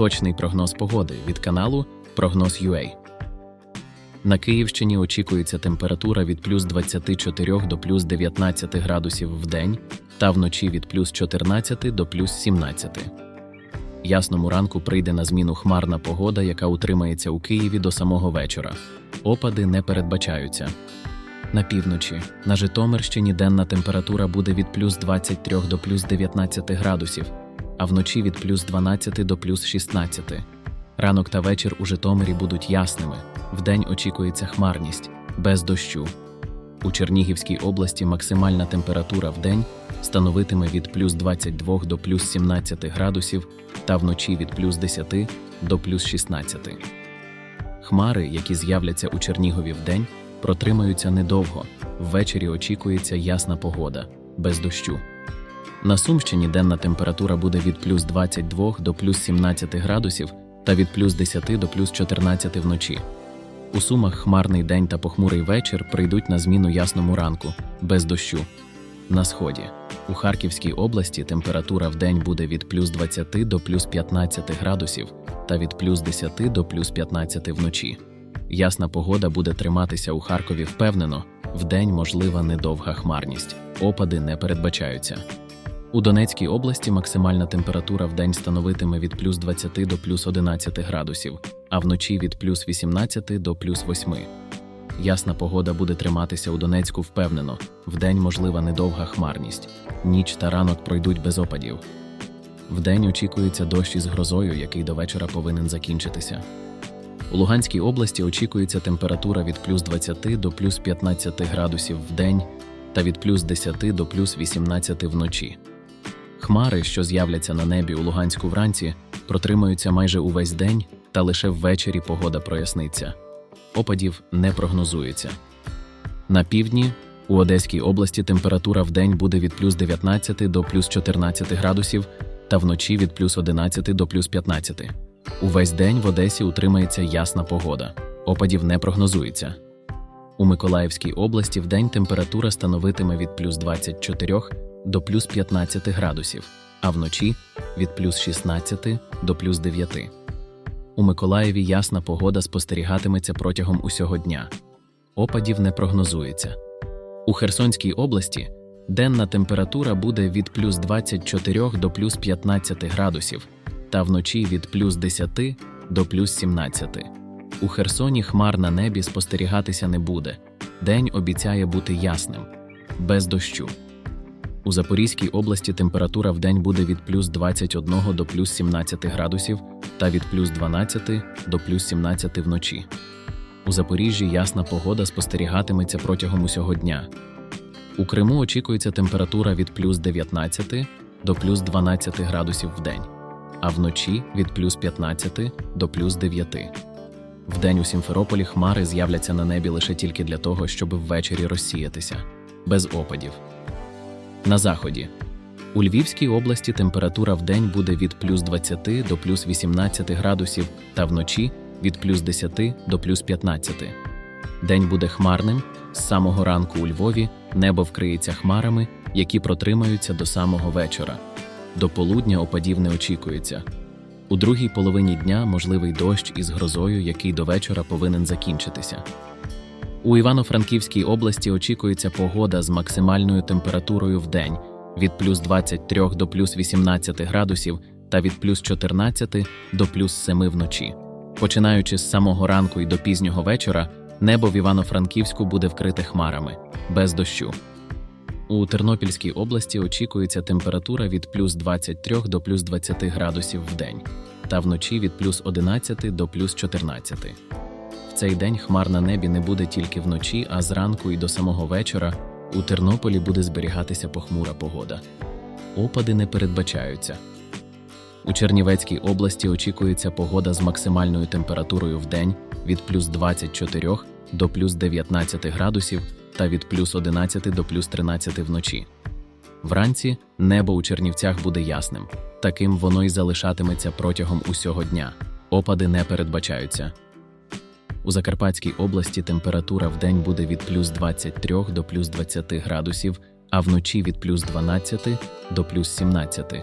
Точний прогноз погоди від каналу Прогноз UA. На Київщині очікується температура від плюс 24 до плюс 19 градусів в день та вночі від плюс 14 до плюс 17. Ясному ранку прийде на зміну хмарна погода, яка утримається у Києві до самого вечора. Опади не передбачаються. На півночі на Житомирщині денна температура буде від плюс 23 до плюс 19 градусів, а вночі від плюс 12 до плюс 16. Ранок та вечір у Житомирі будуть ясними. Вдень очікується хмарність, без дощу. У Чернігівській області максимальна температура в день становитиме від плюс 22 до плюс 17 градусів та вночі від плюс 10 до плюс 16. Хмари, які з'являться у Чернігові вдень, протримаються недовго. Ввечері очікується ясна погода, без дощу. На Сумщині денна температура буде від плюс 22 до плюс 17 градусів та від плюс 10 до плюс 14 вночі. У Сумах хмарний день та похмурий вечір прийдуть на зміну ясному ранку, без дощу. На сході. У Харківській області температура в день буде від плюс 20 до плюс 15 градусів та від плюс 10 до плюс 15 вночі. Ясна погода буде триматися у Харкові впевнено, вдень можлива недовга хмарність. Опади не передбачаються. У Донецькій області максимальна температура в день становитиме від плюс 20 до плюс 11 градусів, а вночі від плюс 18 до плюс 8. Ясна погода буде триматися у Донецьку впевнено, вдень можлива недовга хмарність. Ніч та ранок пройдуть без опадів. Вдень очікується дощ із грозою, який до вечора повинен закінчитися. У Луганській області очікується температура від плюс 20 до плюс 15 градусів в день та від плюс 10 до плюс 18 вночі. Хмари, що з'являться на небі у Луганську вранці, протримаються майже увесь день, та лише ввечері погода проясниться. Опадів не прогнозується. На півдні у Одеській області температура в день буде від плюс 19 до плюс 14 градусів та вночі від плюс 11 до плюс 15. Увесь день в Одесі утримається ясна погода. Опадів не прогнозується. У Миколаївській області вдень температура становитиме від плюс 24 до плюс 15 градусів, а вночі від плюс 16 до плюс 9. У Миколаєві ясна погода спостерігатиметься протягом усього дня. Опадів не прогнозується. У Херсонській області денна температура буде від плюс 24 до плюс 15 градусів, та вночі від плюс 10 до плюс 17. У Херсоні хмар на небі спостерігатися не буде. День обіцяє бути ясним, без дощу. У Запорізькій області температура в день буде від плюс 21 до плюс 17 градусів та від плюс 12 до плюс 17 вночі. У Запоріжжі ясна погода спостерігатиметься протягом усього дня. У Криму очікується температура від плюс 19 до плюс 12 градусів в день, а вночі від плюс 15 до плюс 9. Вдень у Сімферополі хмари з'являться на небі лише тільки для того, щоб ввечері розсіятися, без опадів. На заході. У Львівській області температура в день буде від плюс 20 до плюс 18 градусів та вночі від плюс 10 до плюс 15. День буде хмарним. З самого ранку у Львові небо вкриється хмарами, які протримаються до самого вечора. До полудня опадів не очікується. У другій половині дня можливий дощ із грозою, який до вечора повинен закінчитися. У Івано-Франківській області очікується погода з максимальною температурою в день від плюс 23 до плюс 18 градусів та від плюс 14 до плюс 7 вночі. Починаючи з самого ранку і до пізнього вечора, небо в Івано-Франківську буде вкрите хмарами, без дощу. У Тернопільській області очікується температура від плюс 23 до плюс 20 градусів в день та вночі від плюс 11 до плюс 14. Цей день хмар на небі не буде тільки вночі, а зранку і до самого вечора у Тернополі буде зберігатися похмура погода. Опади не передбачаються. У Чернівецькій області очікується погода з максимальною температурою в день від плюс 24 до плюс 19 градусів та від плюс 11 до плюс 13 вночі. Вранці небо у Чернівцях буде ясним. Таким воно й залишатиметься протягом усього дня. Опади не передбачаються. У Закарпатській області температура в день буде від плюс 23 до плюс 20 градусів, а вночі від плюс 12 до плюс 17.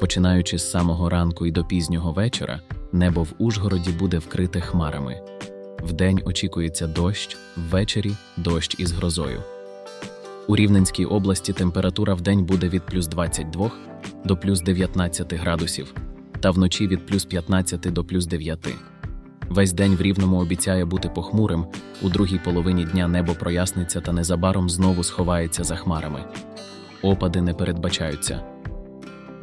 Починаючи з самого ранку і до пізнього вечора, небо в Ужгороді буде вкрите хмарами. Вдень очікується дощ, ввечері дощ із грозою. У Рівненській області температура вдень буде від плюс 22 до плюс 19 градусів, та вночі від плюс 15 до плюс 9. Весь день в Рівному обіцяє бути похмурим, у другій половині дня небо проясниться та незабаром знову сховається за хмарами. Опади не передбачаються.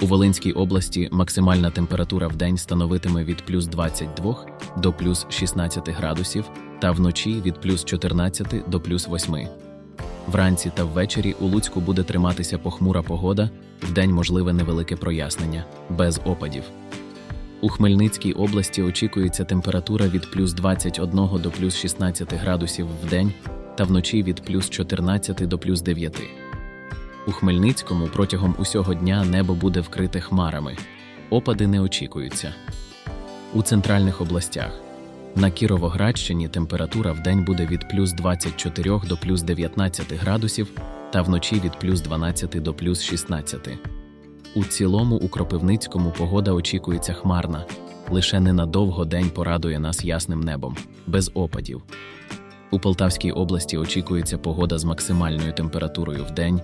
У Волинській області максимальна температура в день становитиме від плюс 22 до плюс 16 градусів, та вночі від плюс 14 до плюс 8. Вранці та ввечері у Луцьку буде триматися похмура погода, вдень можливе невелике прояснення, без опадів. У Хмельницькій області очікується температура від плюс 21 до плюс 16 градусів в день та вночі від плюс 14 до плюс 9. У Хмельницькому протягом усього дня небо буде вкрите хмарами. Опади не очікуються. У центральних областях на Кіровоградщині температура в день буде від плюс 24 до плюс 19 градусів та вночі від плюс 12 до плюс 16. У цілому у Кропивницькому погода очікується хмарна. Лише ненадовго день порадує нас ясним небом, без опадів. У Полтавській області очікується погода з максимальною температурою в день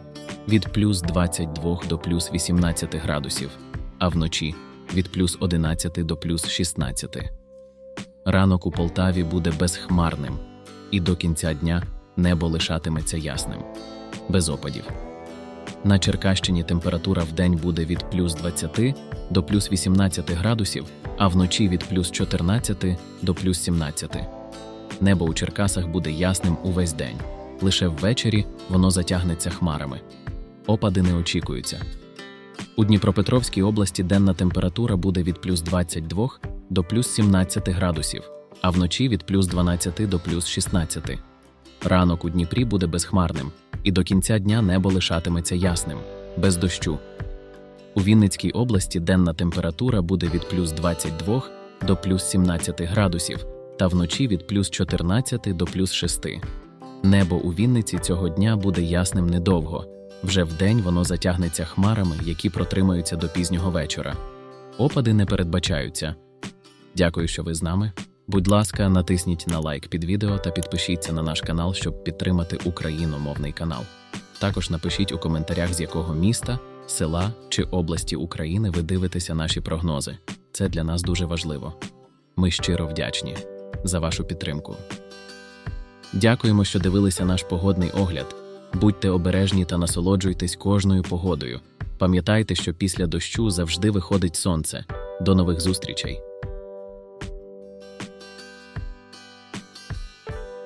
від плюс 22 до плюс 18 градусів, а вночі від плюс 11 до плюс 16. Ранок у Полтаві буде безхмарним, і до кінця дня небо лишатиметься ясним, без опадів. На Черкащині температура в день буде від плюс 20 до плюс 18 градусів, а вночі від плюс 14 до плюс 17. Небо у Черкасах буде ясним увесь день. Лише ввечері воно затягнеться хмарами. Опади не очікуються. У Дніпропетровській області денна температура буде від плюс 22 до плюс 17 градусів, а вночі від плюс 12 до плюс 16. Ранок у Дніпрі буде безхмарним, і до кінця дня небо лишатиметься ясним, без дощу. У Вінницькій області денна температура буде від плюс 22 до плюс 17 градусів, та вночі від плюс 14 до плюс 6. Небо у Вінниці цього дня буде ясним недовго. Вже вдень воно затягнеться хмарами, які протримаються до пізнього вечора. Опади не передбачаються. Дякую, що ви з нами. Будь ласка, натисніть на лайк під відео та підпишіться на наш канал, щоб підтримати україномовний канал. Також напишіть у коментарях, з якого міста, села чи області України ви дивитеся наші прогнози. Це для нас дуже важливо. Ми щиро вдячні за вашу підтримку. Дякуємо, що дивилися наш погодний огляд. Будьте обережні та насолоджуйтесь кожною погодою. Пам'ятайте, що після дощу завжди виходить сонце. До нових зустрічей!